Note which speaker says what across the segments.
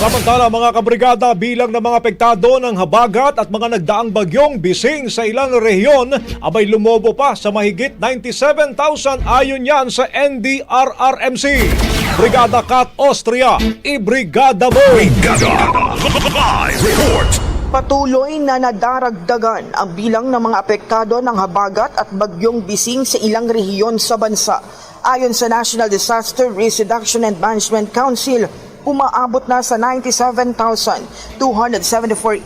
Speaker 1: Samantala mga kabrigada bilang ng mga apektado ng habagat at mga nagdaang bagyong bising sa ilang rehiyon abay lumobo pa sa mahigit 97,000 ayon yan sa NDRRMC. Brigada Kat Austria, ibrigada mo!
Speaker 2: Brigada Live Report
Speaker 3: Patuloy na nadaragdagan ang bilang ng mga apektado ng habagat at bagyong bising sa ilang rehiyon sa bansa. Ayon sa National Disaster Risk Reduction and Management Council, umaabot na sa 97,274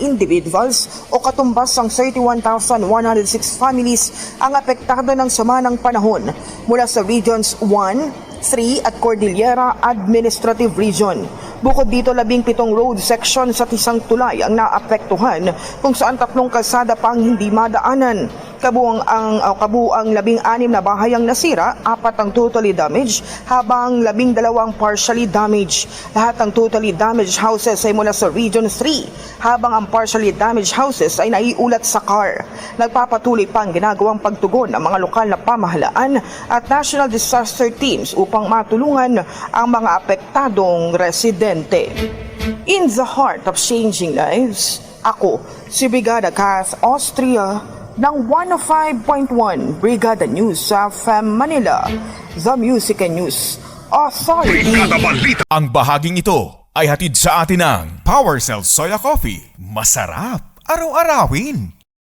Speaker 3: individuals o katumbas ang 31,106 families ang apektado ng sama ng panahon mula sa Regions 1, 3 at Cordillera Administrative Region. Bukod dito, labing pitong road section sa tisang tulay ang naapektuhan kung saan tatlong kalsada pang hindi madaanan. Kabuang ang uh, kabuang labing anim na bahay ang nasira, apat ang totally damaged, habang labing dalawang partially damaged. Lahat ng totally damaged houses ay mula sa Region 3, habang ang partially damaged houses ay naiulat sa CAR. Nagpapatuloy pa ang ginagawang pagtugon ng mga lokal na pamahalaan at national disaster teams upang matulungan ang mga apektadong residente. In the heart of changing lives, ako, si Brigada Kath Austria ng 105.1 Brigada News sa FM Manila, The Music and News Authority.
Speaker 2: Brigada Balita
Speaker 4: Ang bahaging ito ay hatid sa atin ng Power Cell Soya Coffee. Masarap araw-arawin.